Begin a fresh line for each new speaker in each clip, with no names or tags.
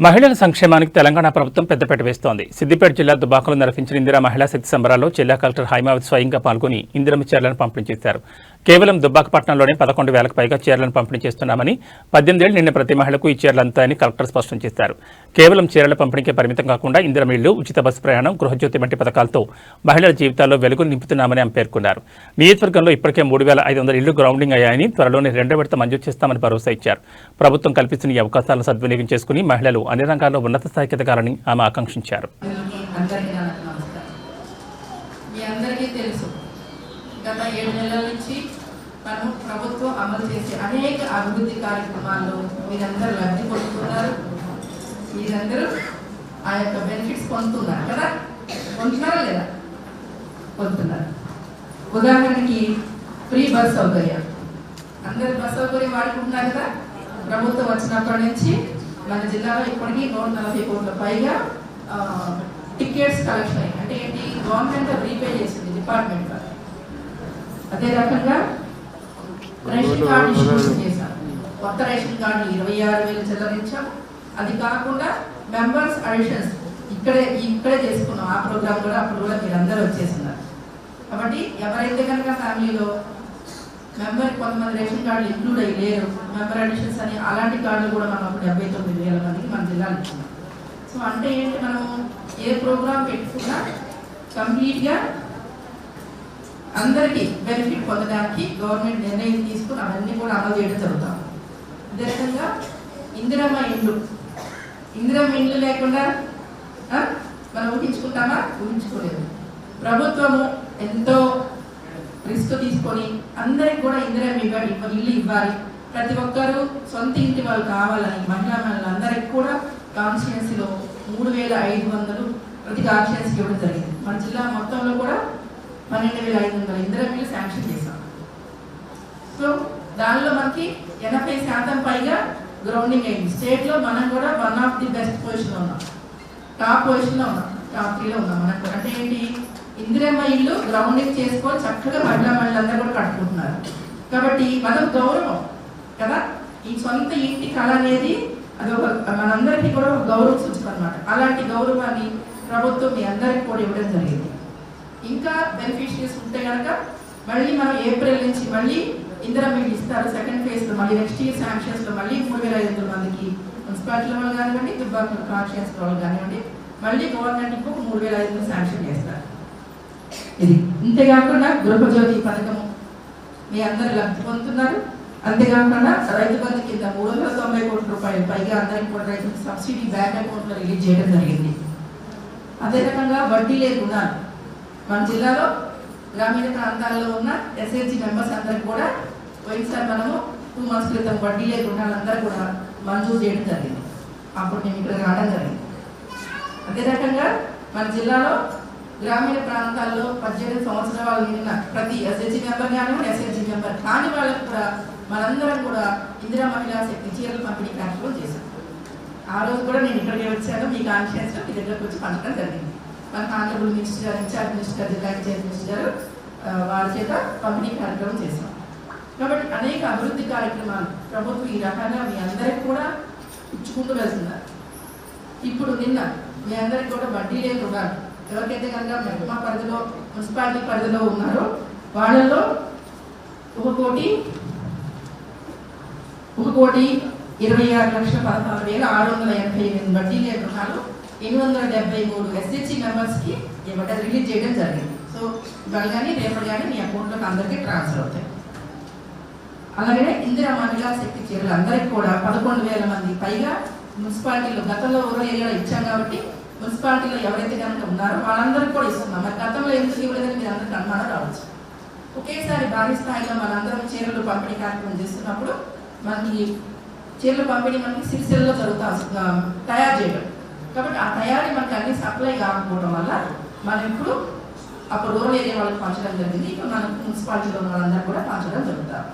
మహిళల సంక్షేమానికి తెలంగాణ ప్రభుత్వం పెద్దపేట వేస్తోంది. సిద్దిపేట జిల్లా దుబాకలో నిర్వహించిన ఇందిరా మహిళా శక్తి సంబరాల్లో జిల్లా కలెక్టర్ హైమావతి స్వయంగా పాల్గొని ఇందిరమ్మ చీరలను పంపిణీ చేశారు. కేవలం దుబ్బాకపట్నంలోనే పదకొండు వేలకు పైగా చీరలను పంపిణీ చేస్తున్నామని పద్దెనిమిదేళ్ళు నిన్న ప్రతి మహిళకు ఈ చీరలు అందుతాయని కలెక్టర్ స్పష్టం చేశారు. కేవలం చీరల పంపిణీకే పరిమితం కాకుండా ఇందిరమ ఇళ్ళు ఉచిత బస్సు ప్రయాణం గృహజ్యోతి వంటి పథకాలతో మహిళల జీవితాల్లో వెలుగులు నింపుతున్నామని ఆమె పేర్కొన్నారు. నియోజకవర్గంలో ఇప్పటికే మూడు వేల ఐదు వందల ఇళ్ళు గ్రౌండింగ్ అయ్యాయని త్వరలోనే రెండో విడత మంజూరు చేస్తామని భరోసా ఇచ్చారు. ప్రభుత్వం కల్పిస్తున్న ఈ అవకాశాలను సద్వినియోగం చేసుకుని మహిళలు అన్ని రంగాల్లో ఉన్నత స్థాయికి ఎదగాలని ఆమె ఆకాంక్షించారు.
మీ అందరికీ తెలుసు. గత ఏడు నెలల నుంచి మనం ప్రభుత్వం అమలు చేసే అనేక అభివృద్ధి కార్యక్రమాల్లో మీరందరూ లబ్ధి పొందుతున్నారు. మీరందరూ ఆ యొక్క బెనిఫిట్స్ పొందుతున్నారు కదా? పొందుతున్నారా లేదా? పొందుతున్నారు. ఉదాహరణకి ఫ్రీ బస్ సౌకర్యం. అందరు బస్ సౌకర్యం వాడుకుంటున్నారు కదా? ప్రభుత్వం వచ్చినప్పటి నుంచి మన జిల్లాలో ఇప్పటికీ నూట నలభై కోట్ల పైగా టికెట్స్ కలెక్షన్ అయ్యాయి. అంటే ఏంటి? గవర్నమెంట్ రీపే చేసింది డిపార్ట్మెంట్ అదే రకంగా రేషన్ కార్డు కొత్త రేషన్ కార్డు ఇరవై ఆరు వేలు చెల్లించాం. అది కాకుండా మెంబర్స్ అడిషన్స్ ఇక్కడే ఇక్కడే చేసుకున్నాం. ఆ ప్రోగ్రామ్ కూడా అప్పుడు కూడా మీరు అందరూ వచ్చేసినారు కాబట్టి ఎవరైతే కనుక ఫ్యామిలీలో మెంబర్ కొంతమంది రేషన్ కార్డులు ఇంక్లూడ్ అయ్యి లేరు మెంబర్ అడిషన్స్ అని అలాంటి కార్డులు కూడా మనం ఒక డెబ్బై తొమ్మిది వేల మందికి మన జిల్లాలో ఇచ్చున్నాం సో అంటే ఏంటి మనం ఏ ప్రోగ్రామ్ పెట్టుకున్నా కంప్లీట్గా అందరికీ బెనిఫిట్ పొందడానికి గవర్నమెంట్ నిర్ణయం తీసుకుని అవన్నీ కూడా అమలు చేయడం జరుగుతాం. అదే రకంగా ఇందిరమ్మ ఇండ్లు. ఇందిరమ్మ ఇండ్లు లేకుండా మనం ఊహించుకుంటామా? ఊహించుకోలేదు. ప్రభుత్వము ఎంతో రిస్క్ తీసుకొని అందరికి కూడా ఇందిరమ్మ ఇవ్వాలి ఇల్లు ఇవ్వాలి. ప్రతి ఒక్కరూ సొంత ఇంటి వాళ్ళు కావాలని మహిళా మహిళలందరికీ కూడా కాన్స్టిట్యున్సీలో మూడు వేల ఐదు వందలు ప్రతి కాన్స్టిట్యున్సీకి ఇవ్వడం జరిగింది. మన జిల్లా మొత్తంలో కూడా పన్నెండు వేల ఐదు వందల ఇందిరమ్మలు శాంక్షన్ చేశాం. సో దానిలో మనకి ఎనభై శాతం పైగా గ్రౌండింగ్ అయింది. స్టేట్లో మనం కూడా వన్ ఆఫ్ ది బెస్ట్ పొజిషన్లో ఉన్నాం. టాప్ పొజిషన్లో ఉన్నాం. టాప్ త్రీలో ఉన్నాం మనకు కూడా. అంటే ఏంటి? ఇందిరమ్మ ఇల్లు గ్రౌండింగ్ చేసుకొని చక్కగా మహిళా మహిళలందరూ కూడా కట్టుకుంటున్నారు. కాబట్టి మనం గౌరవం కదా? ఈ సొంత ఇంటి కళ అనేది అది ఒక మనందరికీ కూడా ఒక గౌరవ సూచన అనమాట అలాంటి గౌరవాన్ని ప్రభుత్వం మీ అందరికీ కూడా ఇవ్వడం జరిగింది. ఇంకా బెనిఫిషియరీస్ ఉంటే కనుక మళ్ళీ మనం ఏప్రిల్ నుంచి మళ్ళీ ఇందిరా మీకు ఇస్తారు. సెకండ్ ఫేజ్లో మళ్ళీ నెక్స్ట్ ఇయర్ శాంక్షన్స్లో మళ్ళీ మూడు వేల ఐదు వందల మందికి మున్సిపాలిటీ వాళ్ళు కానివ్వండి దుబ్బాక కాన్షియన్స్ వాళ్ళు కానివ్వండి మళ్ళీ గవర్నమెంట్ ఇంకొక మూడు వేల ఐదు వందలు శాంక్షన్ చేస్తారు. ఇది ఇంతేకాకుండా గృహజ్యోతి పథకము మీ అందరు లబ్ధి పొందుతున్నారు. అంతేకాకుండా రైతు బంధు కింద మూడు వందల తొంభై కోట్ల రూపాయలు పైగా అందరికి కూడా రైతులకు సబ్సిడీ బ్యాంక్ అకౌంట్లో రిలీజ్ చేయడం జరిగింది. అదే రకంగా వడ్డీ లేని మన జిల్లాలో గ్రామీణ ప్రాంతాల్లో ఉన్న ఎస్ఎస్జి మెంబర్స్ అందరికి కూడా పోయినసారి మనము టూ మంత్స్ క్రితం వడ్డీ లేకుండా రుణాలందరూ కూడా మంజూరు చేయడం జరిగింది. అప్పుడు నేను ఇక్కడ రావడం జరిగింది. అదే రకంగా మన జిల్లాలో గ్రామీణ ప్రాంతాల్లో పద్దెనిమిది సంవత్సరాలు నిండిన ప్రతి ఎస్హెచ్జి మెంబర్ కానివ్వండి ఎస్హెచ్జి మెంబర్ కాని వాళ్ళకు కూడా మనందరం కూడా ఇందిరా మహిళా శక్తి చీరలు పంపిణీ కార్యక్రమం చేశాం. ఆ రోజు కూడా నేను ఇక్కడికి వచ్చాను. మీ కాన్షియన్స్లో మీ దగ్గరకు వచ్చి పంచడం జరిగింది. మన ఆనరబుల్ మినిస్టర్ గారు ఇన్ఛార్జ్ మినిస్టర్ గారు జిల్లా ఇన్ఛార్జ్ మినిస్టర్ గారు వారి చేత పంపిణీ కార్యక్రమం చేశాం కాబట్టి అనేక అభివృద్ధి కార్యక్రమాలు ప్రభుత్వం ఈ రకంగా మీ అందరికి కూడా ఇచ్చుకుంటూ వెళ్తున్నారు ఇప్పుడు నిన్న మీ అందరికి కూడా వడ్డీ లేని రుణాలు ఎవరికైతే కనుక మెహ్మా పరిధిలో మున్సిపాలిటీ పరిధిలో ఉన్నారో వాళ్ళలో ఒక కోటి ఒక కోటి ఇరవై ఆరు లక్షల పదహారు వేల ఆరు వందల ఎనభై ఎనిమిది వడ్డీ లేని రుణాలు ఎనిమిది వందల డెబ్బై మూడు ఎస్హెచ్సి మెంబర్స్కి ఇవ్వడం రిలీజ్ చేయడం జరిగింది. సో ఇవాళ కానీ రేపటి కానీ మీ అకౌంట్లోకి అందరికీ ట్రాన్స్ఫర్ అవుతాయి. అలాగే ఇందిరా మహిళా శక్తి చీరలు అందరికి కూడా పదకొండు వేల మంది. పైగా మున్సిపాలిటీలో గతంలో రూరల్ ఏరియాలో ఇచ్చాం కాబట్టి మున్సిపాలిటీలో ఎవరైతే కనుక ఉన్నారో వాళ్ళందరికీ కూడా ఇస్తున్నాం. మరి గతంలో ఎందుకు ఇవ్వలేదని మీరు అందరికీ అనుమానం రావచ్చు. ఒకేసారి భారీ స్థాయిలో మనందరం చీరలు పంపిణీ కార్యక్రమం చేస్తున్నప్పుడు మనకి చీరల పంపిణీ మనకి సిరిసిల్లో జరుగుతా తయారు చేయడం కాబట్టి ఆ తయారీ మనకి అన్ని సప్లై కాకపోవడం వల్ల మనం ఇప్పుడు అప్పుడు రూరల్ ఏరియా వాళ్ళకి పంచడం జరిగింది. ఇప్పుడు మనం మున్సిపాలిటీలో ఉన్న వాళ్ళందరూ కూడా పంచడం జరుగుతారు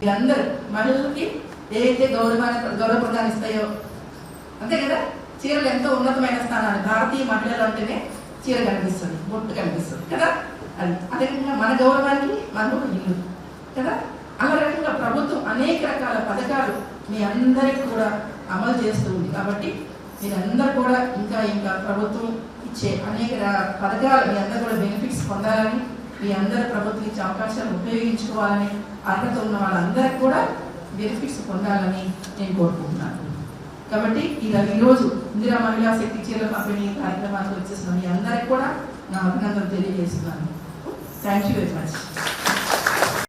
వీళ్ళందరూ మహిళలకి ఏదైతే గౌరవాన్ని గౌరవప్రదాన్ని ఇస్తాయో అంతే కదా? చీరలు ఎంతో ఉన్నతమైన స్థానాన్ని భారతీయ మహిళలు అంటేనే చీర కనిపిస్తుంది బొట్టు కనిపిస్తుంది కదా? అది అదే విధంగా మన గౌరవానికి మనకు ఒక ఇల్లు కదా? అలా రకంగా ప్రభుత్వం అనేక రకాల పథకాలు మీ అందరికీ కూడా అమలు చేస్తూ ఉంది. కాబట్టి మీరందరూ కూడా ఇంకా ఇంకా ప్రభుత్వం ఇచ్చే అనేక పథకాలు మీ అందరూ కూడా బెనిఫిట్స్ పొందాలని మీ అందరు ప్రభుత్వం ఇచ్చే అవకాశాలు ఉపయోగించుకోవాలని అర్హత ఉన్న వాళ్ళందరికీ కూడా బెనిఫిట్స్ పొందాలని నేను కోరుకుంటున్నాను. కాబట్టి ఇలా ఈరోజు ఇందిరా మహిళా శక్తి చీరల పంపిణీ కార్యక్రమానికి వచ్చేసిన మీ అందరికి కూడా నా అభినందనలు తెలియజేస్తున్నాను. Thank you very much